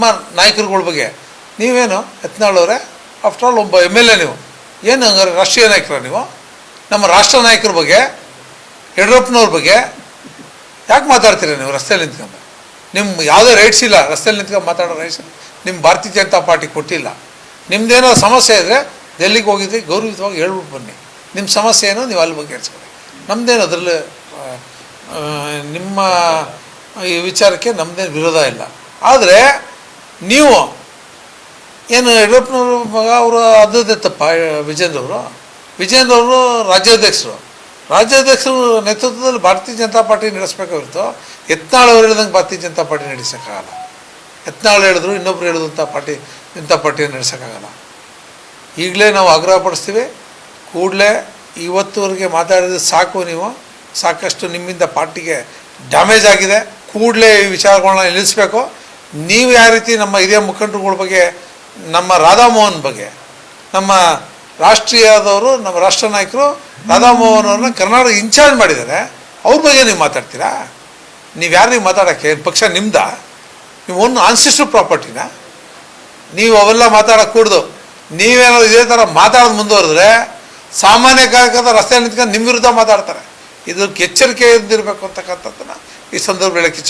ನಮ್ಮ ನಾಯಕರುಗಳ ಬಗ್ಗೆ. ನೀವೇನು ಯತ್ನಾಳವ್ರೆ ಆಫ್ಟರ್ ಆಲ್ ಒಬ್ಬ ಎಂ ಎಲ್ ಎ ನೀವು. ಏನು ಹಂಗಾರೆ ರಾಷ್ಟ್ರೀಯ ನಾಯಕರ ನೀವು? ನಮ್ಮ ರಾಷ್ಟ್ರ ನಾಯಕರ ಬಗ್ಗೆ, ಯಡಿಯೂರಪ್ಪನವ್ರ ಬಗ್ಗೆ ಯಾಕೆ ಮಾತಾಡ್ತೀರ ನೀವು ರಸ್ತೆಯಲ್ಲಿ ನಿಂತ್ಕೊಂಡು? ನಿಮ್ಮ ಯಾವುದೇ ರೈಟ್ಸ್ ಇಲ್ಲ. ರಸ್ತೆಯಲ್ಲಿ ನಿಂತ್ಕೊಂಡು ಮಾತಾಡೋ ರೈಟ್ಸ್ ನಿಮ್ಮ ಭಾರತೀಯ ಜನತಾ ಪಾರ್ಟಿ ಕೊಟ್ಟಿಲ್ಲ. ನಿಮ್ಮದೇನೋ ಸಮಸ್ಯೆ ಇದ್ದರೆ ಡೆಲ್ಲಿಗೆ ಹೋಗಿದ್ರಿ ಗೌರವಿತವಾಗಿ ಹೇಳ್ಬಿಟ್ಟು ಬನ್ನಿ. ನಿಮ್ಮ ಸಮಸ್ಯೆ ಏನೋ ನೀವು ಅಲ್ಲಿ ಬಗ್ಗೆ ಬಗೆಹರಿಸ್ಕೊಳ್ಳಿ. ನಮ್ಮದೇನು ಅದರಲ್ಲಿ ನಿಮ್ಮ ಈ ವಿಚಾರಕ್ಕೆ ನಮ್ಮದೇನು ವಿರೋಧ ಇಲ್ಲ. ಆದರೆ ನೀವು ಏನು ಯಡಿಯೂರಪ್ಪನವರು ಮಗ, ಅವರು ಅದೇ ತಪ್ಪ, ವಿಜೇಂದ್ರವರು. ವಿಜೇಂದ್ರ ಅವರು ರಾಜ್ಯಾಧ್ಯಕ್ಷರು. ರಾಜ್ಯಾಧ್ಯಕ್ಷರು ನೇತೃತ್ವದಲ್ಲಿ ಭಾರತೀಯ ಜನತಾ ಪಾರ್ಟಿ ನಡೆಸಬೇಕಾಗಿತ್ತು. ಎತ್ನಾಳು ಅವ್ರು ಹೇಳಿದಂಗೆ ಭಾರತೀಯ ಜನತಾ ಪಾರ್ಟಿ ನಡೆಸೋಕ್ಕಾಗಲ್ಲ. ಎತ್ನಾಳು ಹೇಳಿದ್ರು, ಇನ್ನೊಬ್ರು ಹೇಳಿದಂಥ ಪಾರ್ಟಿ ಜನತಾ ಪಾರ್ಟಿ ನಡೆಸೋಕ್ಕಾಗಲ್ಲ. ಈಗಲೇ ನಾವು ಆಗ್ರಹ ಪಡಿಸ್ತೀವಿ ಕೂಡಲೇ ಇವತ್ತುವರೆಗೆ ಮಾತಾಡಿದ್ರೆ ಸಾಕು ನೀವು. ಸಾಕಷ್ಟು ನಿಮ್ಮಿಂದ ಪಾರ್ಟಿಗೆ ಡ್ಯಾಮೇಜ್ ಆಗಿದೆ. ಕೂಡಲೇ ಈ ವಿಚಾರಗಳನ್ನ ನಿಲ್ಲಿಸಬೇಕು. ನೀವು ಯಾವ ರೀತಿ ನಮ್ಮ ಹಿರಿಯ ಮುಖಂಡರುಗಳ ಬಗ್ಗೆ, ನಮ್ಮ ರಾಧಾಮೋಹನ್ ಬಗ್ಗೆ, ನಮ್ಮ ರಾಷ್ಟ್ರೀಯದವರು, ನಮ್ಮ ರಾಷ್ಟ್ರ ನಾಯಕರು ರಾಧಾಮೋಹನ್ ಅವ್ರನ್ನ ಕರ್ನಾಟಕ ಇನ್ಚಾರ್ಜ್ ಮಾಡಿದ್ದಾರೆ, ಅವ್ರ ಬಗ್ಗೆ ನೀವು ಮಾತಾಡ್ತೀರಾ? ನೀವು ಯಾರಿಗೆ ಮಾತಾಡೋಕ್ಕೆ? ಪಕ್ಷ ನಿಮ್ದ? ನೀವು ಒಂದು ಆನ್ಸಿಸ್ಟರ್ ಪ್ರಾಪರ್ಟಿನ ನೀವು ಅವೆಲ್ಲ ಮಾತಾಡೋಕೆ ಕೂಡ್ದು, ನೀವೇನಾದ್ರು ಇದೇ ಥರ ಮಾತಾಡೋದು ಮುಂದುವರೆದ್ರೆ ಸಾಮಾನ್ಯ ಕಾರ್ಯಕರ್ತ ರಸ್ತೆ ನಿಂತ್ಕೊಂಡು ನಿಮ್ಮ ವಿರುದ್ಧ ಮಾತಾಡ್ತಾರೆ. ಇದಕ್ಕೆ ಎಚ್ಚರಿಕೆ ಇದ್ದಿರಬೇಕು ಅಂತಕ್ಕಂಥದ್ದನ್ನು ಈ ಸಂದರ್ಭ ಹೇಳಕ್ಕೆ